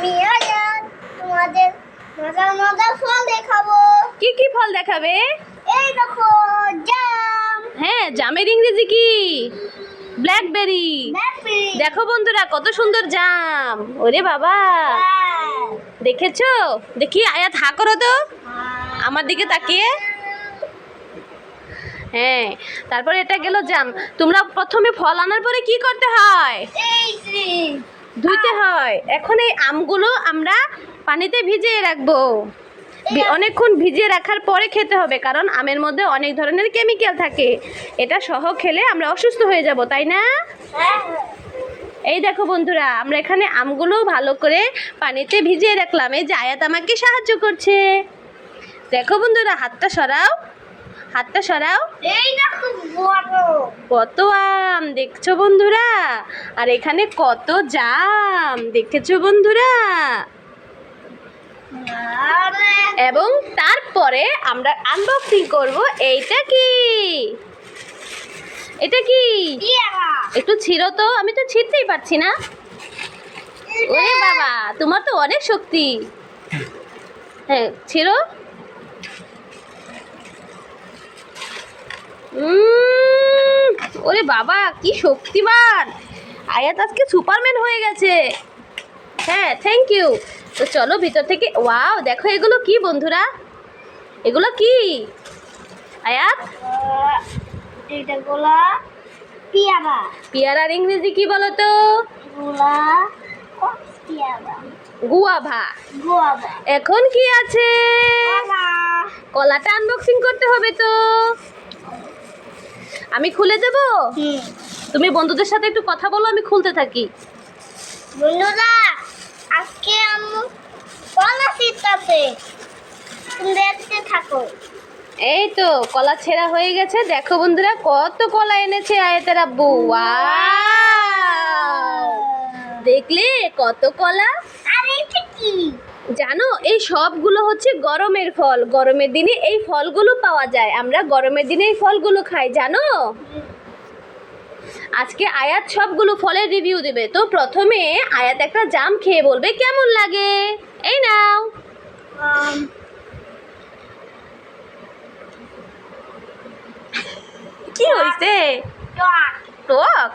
আমি আয়াত তোমাদের মজার মজার ফল দেখাবো। কি কি ফল দেখাবে? এই দেখো জাম। হ্যাঁ জামের ইংরেজি কি? ব্ল্যাকবেরি দেখো বন্ধুরা কত সুন্দর জাম। ওরে বাবা। দেখেছ? দেখি আয়া হা করো তো। আমার দিকে তাকিয়ে। হ্যাঁ তারপর এটা গেল জাম। তোমরা প্রথমে ফল আনার পরে কি করতে হয়? ধুইতে হয়। এখন এই আমগুলো আমরা পানিতে ভিজিয়ে রাখব। অনেকক্ষণ ভিজিয়ে রাখার পরে খেতে হবে কারণ আমের মধ্যে অনেক ধরনের কেমিক্যাল থাকে। এটা সহ খেলে আমরা অসুস্থ হয়ে যাব তাই না? হ্যাঁ। এই দেখো বন্ধুরা আমরা এখানে আমগুলো ভালো করে পানিতে ভিজিয়ে রাখলাম। এই যে আয়াত আমাকে সাহায্য করছে। দেখো বন্ধুরা হাতটা সরাও। হাতটা সরাও। এই দেখো কত আম দেখছ বন্ধুরা? আর এখানে কত জাম, দেখেছ বন্ধুরা? এবং তারপরে আমরা আনবক্সিং করব, এইটা কি? এটা কি? একটু ছিল তো, আমি তো ছিঁড়তেই পারছি না। ওরে বাবা, তোমার তো অনেক শক্তি। হ্যাঁ ছিঁড়ো। ওরে বাবা কি শক্তিমান। আয়াত আজকে সুপারম্যান হয়ে গেছে। হ্যাঁ থ্যাংক ইউ তো চলো ভিতর থেকে ওয়াও দেখো এগুলো কি বন্ধুরা? এগুলো কি? আয়াত? আহ, এটা গোলা পেয়ারা। পেয়ারার ইংরেজি কি বলো তো গোলা পেয়ারা। গুয়াভা। এখন কি আছে? কলা। কলাটা আনবক্সিং করতে হবে তো। আমি খুলে দেব? তুমি বন্ধুদের সাথে একটু কথা বলো আমি খুলতে থাকি। বন্ধুরা আজকে আমি কলা শীতাতে তুমি দেখতে থাকো। এই তো কলা ছেঁড়া হয়ে গেছে। দেখো বন্ধুরা কত কলা এনেছে আয়তের আব্বু! দেখলে কত কলা? আর এটা কি? জানো এই সবগুলো হচ্ছে গরমের ফল। গরমের দিনে এই ফলগুলো পাওয়া যায়। আমরা গরমের দিনে এই ফলগুলো খাই জানো? আজকে আয়াত সবগুলো ফলের রিভিউ দেবে। তো প্রথমে আয়াত একটা জাম খেয়ে বলবে কেমন লাগে? এই নাও। কি হয়েছে? টক টক।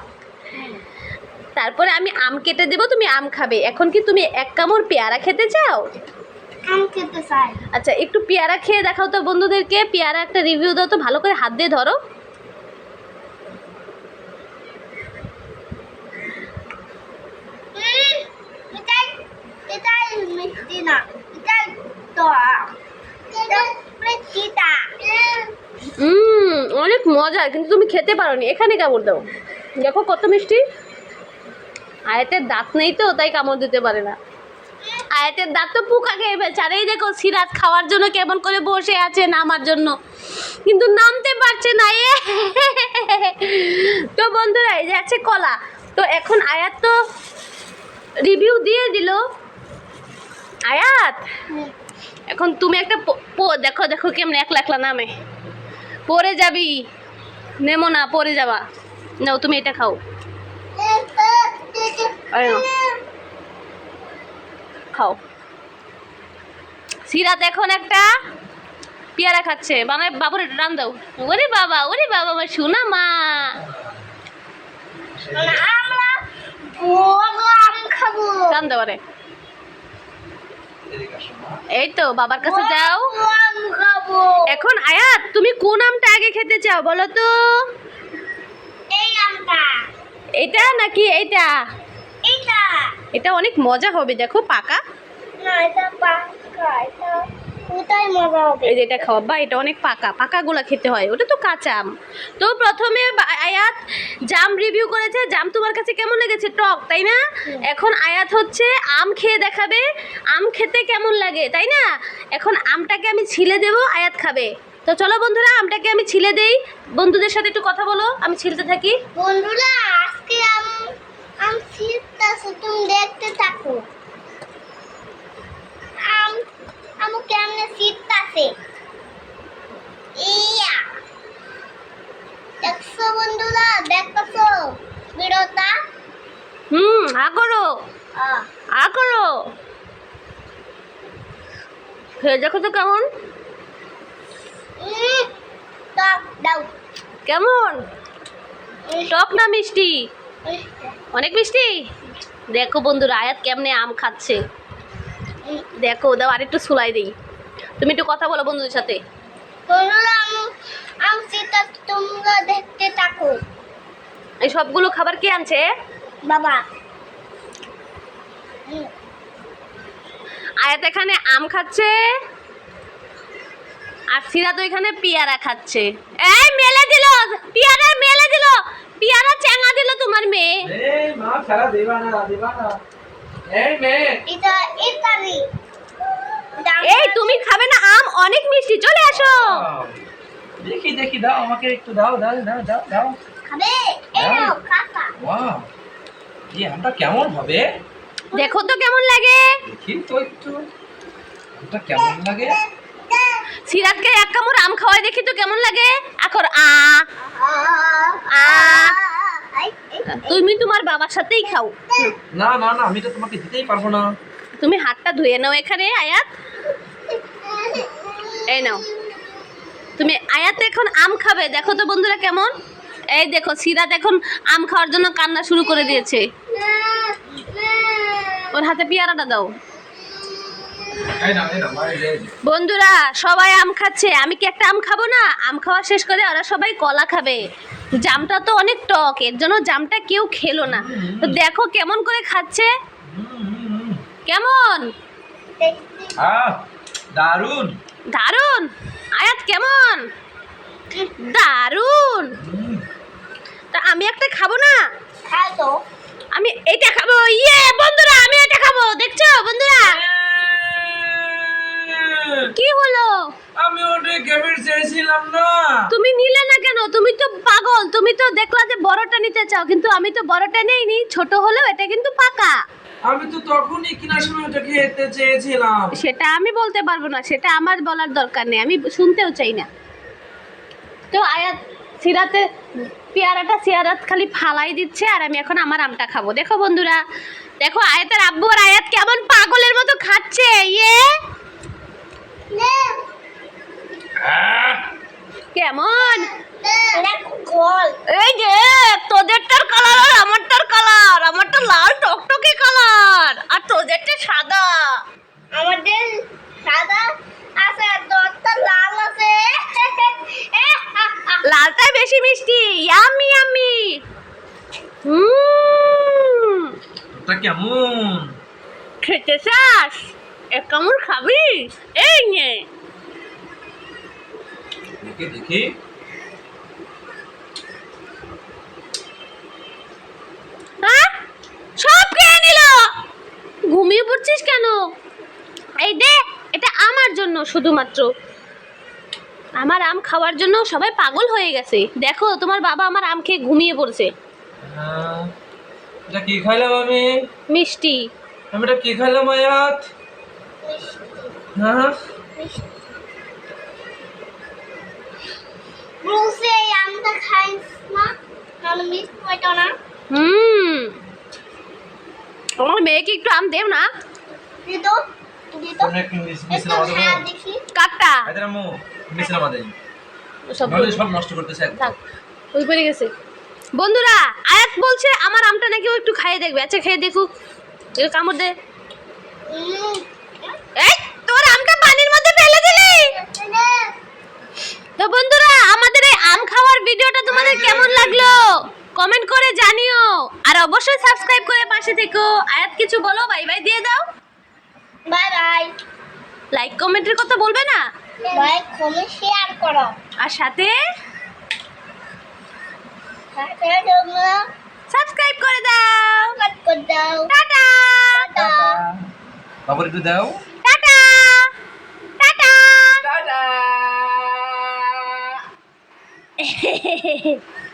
তারপরে আমি আম কেটে দেবো তুমি আম খাবে। এখন কি তুমি এক কামড় পেয়ারা খেতে চাও? আম খেতে চাই। আচ্ছা একটু পেয়ারা খেয়ে দেখাও তো বন্ধুদেরকে। পেয়ারা একটা রিভিউ দাও তো ভালো করে হাত দিয়ে ধরো। অনেক মজা কিন্তু তুমি খেতে পারো নি এখানে কেমন দাও। দেখো কত মিষ্টি। আয়াতের দাঁত নেই তো, তাই কামড় দিতে পারে না। আয়াতের দাঁত তো পোকা খেয়ে ফেলছে। আর এই দেখো সিরাজ খাওয়ার জন্য কেমন করে বসে আছে নামার জন্য। কিন্তু নামতে পারছে না, এ তো বন্ধুরা, এই যে আছে কলা। তো এখন আয়াত তো রিভিউ দিয়ে দিল। আয়াত, এখন তুমি একটা দেখো দেখো কেমন একলা একলা নামে। পরে যাবি, নেমো না পরে যাবা। নাও, তুমি এটা খাও। খাও সিরাত এখন একটা পেয়ারা খাচ্ছে। মানে বাবুর রান দাও। ওরে বাবা ওরে বাবা আমার শোনা মা। রান দাও আরে। এই তো বাবার কাছে যাও। এখন আয়াত তুমি কোন আমটা আগে খেতে চাও বলো তো? এটা নাকি এইটা? এইটা। এটা অনেক মজা হবে দেখো পাকা। না এটা পাকা এটা ওটাই মজা হবে? এই যে খাওয়া বা এটা অনেক পাকা পাকাগুলো খেতে হয় ওটা তো কাঁচা আম। তো প্রথমে আয়াত জাম রিভিউ করেছে জাম তোমার কাছে কেমন লেগেছে? টক তাই না? এখন আয়াত হচ্ছে আম খেয়ে দেখাবে আম খেতে কেমন লাগে তাই না? এখন আমটাকে আমি ছিলে দেবো আয়াত খাবে। তো চলো বন্ধুরা আমটাকে আমি ছিলে দেই। বন্ধুদের সাথে একটু কথা বলো আমি ছিলতে থাকি। বন্ধুরা আম শীতটাছে তুমি দেখতে থাকো। আম আম কেমনে শীতটাছে ইয়া! দেখছ বন্ধুরা দেখছ ভিডিওটা হুম আ করো। আহ, আ খেয়ে দেখো তো কেমন। টক দাও। কেমন? টক না মিষ্টি? অনেক মিষ্টি? দেখো বন্ধুরা আয়াত কেমনে আম খাচ্ছে। দেখো দাও আরেকটু সুলাই দিই। তুমি একটু কথা বলো বন্ধুদের সাথে। তোমরা দেখতে থাকো। এই সবগুলো খাবার কে আনছে? বাবা। আয়াত এখানে আম খাচ্ছে আর সিরাত এখানে পেয়ারা খাচ্ছে। এই মেলে দিল পেয়ারা মেলে দিল। পেয়ারা চেঙ্গা দিল তোমার মেয়ে। এই মা খেলা দেবা না দেবা না। এই মেয়ে। এটা ইতালি এই তুমি খাবে না আম অনেক মিষ্টি। চলে আসো। দেখি দেখি দাও আমাকে একটু দাও দাও দাও দাও দাও। খাবে? এই নাও কাকা ওয়াও। এই আমটা কেমন হবে? দেখো তো কেমন লাগে। দেখি তো একটু। আমটা কেমন লাগে? সিরাতকে এক কামড় আম খাওয়াই দেখি তো কেমন লাগে। এখন আ আ তুমি তোমার বাবার সাথেই খাও। না না না আমি তো তোমাকে দিতেই পারব না। তুমি হাতটা ধুয়ে নাও এখানে আয়াত। এই নাও। তুমি আয়াত এখন আম খাবে দেখো তো বন্ধুরা কেমন। এই দেখো সিরাত এখন আম খাওয়ার জন্য কান্না শুরু করে দিয়েছে। ওর হাতে পেয়ারাটা দাও। বন্ধুরা সবাই আম খাচ্ছে। আমি কি একটা আম খাব না? আম খাওয়া শেষ করে ওরা সবাই কলা খাবে। জামটা তো অনেক টক এর জন্য জামটা কেউ খেলো না। তো দেখো কেমন করে খাচ্ছে। কেমন? দারুণ দারুণ আয়াত কেমন? দারুণ তা আমি একটা খাব না? খাও তো। আমি এটা খাব ইয়ে বন্ধুরা আমি এটা খাব দেখছ বন্ধুরা কি হলো আমি ওটা চেয়েছিলাম না। তুমি নিলে না কেন? তুমি তো পাগল। তুমি তো দেখলা যে বড়টা নিতে চাও কিন্তু আমি তো বড়টা নেইনি। ছোট হলেও এটা কিন্তু পাকা। আমি তো তখনই কিনার সময় ওটা খেতে চেয়েছিলাম। সেটা আমি বলতে পারব না সেটা আমার বলার দরকার নেই। আমি শুনতেও চাই না। তো আয়াত সিরাতে পেয়ারাটা সিয়ারাত খালি ফালাই দিচ্ছে আর আমি এখন আমার আমটা খাব। দেখো বন্ধুরা দেখো আয়াতের আব্বু আর আয়াত কেমন পাগলের মতো খাচ্ছে। ইয়ে আহ, কেমন দেখো গোল এই যে তোদেরটার কালার আর আমারটার কালার আমারটা লাল টকটকে কালার আর তোদেরটা সাদা আমাদের সাদা আছে দশটা লাল আছে লালটাই বেশি মিষ্টি ইয়ামি ইয়ামি হুম ওটা কেমন? খেতে চাস? এক কামড় খাবি? এই নে। দেখি দেখি। হ্যাঁ? সব খেয়ে নিল। ঘুমিয়ে পড়ছিস কেন? এই দে এটা আমার জন্য শুধুমাত্র। আমার আম খাওয়ার জন্য সবাই পাগল হয়ে গেছে। দেখো তোমার বাবা আমার আম খেয়ে ঘুমিয়ে পড়ছে। আহ, এটা কি খাইলাম আমি? মিষ্টি। আমি এটা কি খাইলাম আয়াত? হ্যাঁ? ব্রুসে আমটা খাইস না? তাহলে মিস হইতো না। হুম। আমার মেয়েকে একটু আম দেও না। দিত দিত একটু দেই সব নষ্ট করতেছে থাক ওই পড়ে গেছে। বন্ধুরা আয়াত বলছে আমার আমটা নাকি ও একটু খাইয়ে দেখবে। আচ্ছা খেয়ে দেখুক একটু কামড় দে। এই তোর আমটা পানির মধ্যে ফেলে দিলি? তো বন্ধুরা আমাদের এই আম খাওয়ার ভিডিওটা তোমাদের কেমন লাগল? কমেন্ট করে জানিও। আর অবশ্যই সাবস্ক্রাইব করে পাশে থেকো। আয়াত কিছু বলো? বাই বাই দিয়ে দাও। Bye bye. লাইক কমেন্টের কথা বলবে না? বাই কমেন্ট শেয়ার করো। আর সাথে সাবস্ক্রাইব করে দাও। দাও টাটা। টাটা। বাবুর একটু দাও। টাটা। টাটা। টাটা।